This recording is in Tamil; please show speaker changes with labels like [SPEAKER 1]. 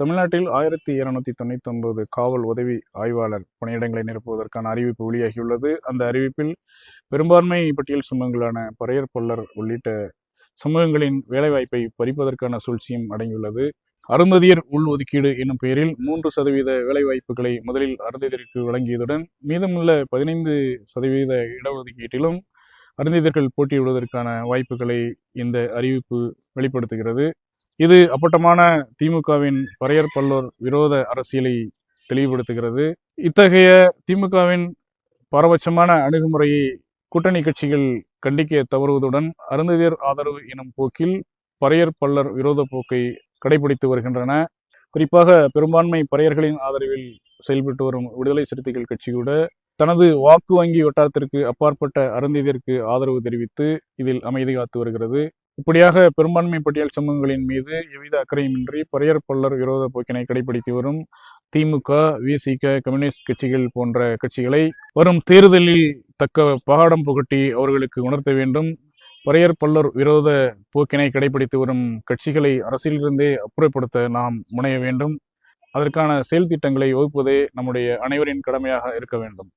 [SPEAKER 1] தமிழ்நாட்டில் ஆயிரத்தி இருநூத்தி தொண்ணூத்தி ஒன்பது காவல் உதவி ஆய்வாளர் பணியிடங்களை நிரப்புவதற்கான அறிவிப்பு வெளியாகியுள்ளது. அந்த அறிவிப்பில் பெரும்பான்மை பட்டியல் சமூகங்களான பறையர் பொல்லர் உள்ளிட்ட சமூகங்களின் வேலைவாய்ப்பை பறிப்பதற்கான சூழ்ச்சியும் அடங்கியுள்ளது. அருந்ததியர் உள்ஒதுக்கீடு என்னும் பெயரில் மூன்று சதவீத வேலைவாய்ப்புகளை முதலில் அருந்ததியருக்கு வழங்கியதுடன் மீதமுள்ள பதினைந்து சதவீத இடஒதுக்கீட்டிலும் அருந்ததியர்கள் போட்டியிடுவதற்கான வாய்ப்புகளை இந்த அறிவிப்பு வெளிப்படுத்துகிறது. இது அப்பட்டமான திமுகவின் பறையர் பல்லோர் விரோத அரசியலை தெளிவுபடுத்துகிறது. இத்தகைய திமுகவின் பாரபட்சமான அணுகுமுறையை கூட்டணி கட்சிகள் கண்டிக்க தவறுவதுடன் அருந்ததியர் ஆதரவு எனும் போக்கில் பறையர் பல்லர் விரோத போக்கை கடைபிடித்து வருகின்றன. குறிப்பாக பெரும்பான்மை பறையர்களின் ஆதரவில் செயல்பட்டு வரும் விடுதலை சிறுத்தைகள் கட்சி கூட தனது வாக்கு வங்கி வட்டாரத்திற்கு அப்பாற்பட்ட அருந்ததியருக்கு ஆதரவு தெரிவித்து இதில் அமைதி காத்து வருகிறது. இப்படியாக பெரும்பான்மை பட்டியல் சமூகங்களின் மீது எவ்வித அக்கறையுமின்றி பரையர் பல்லர் விரோத போக்கினை கடைபிடித்து வரும் திமுக விசிக கம்யூனிஸ்ட் கட்சிகள் போன்ற கட்சிகளை வரும் தேர்தலில் தக்க பகாடம் புகட்டி அவர்களுக்கு உணர்த்த வேண்டும். பரையர் பல்லர் விரோத போக்கினை கடைபிடித்து வரும் கட்சிகளை அரசியலிருந்தே அப்புறப்படுத்த நாம் முனைய வேண்டும். அதற்கான செயல் திட்டங்களை வகுப்பதே நம்முடைய அனைவரின் கடமையாக இருக்க வேண்டும்.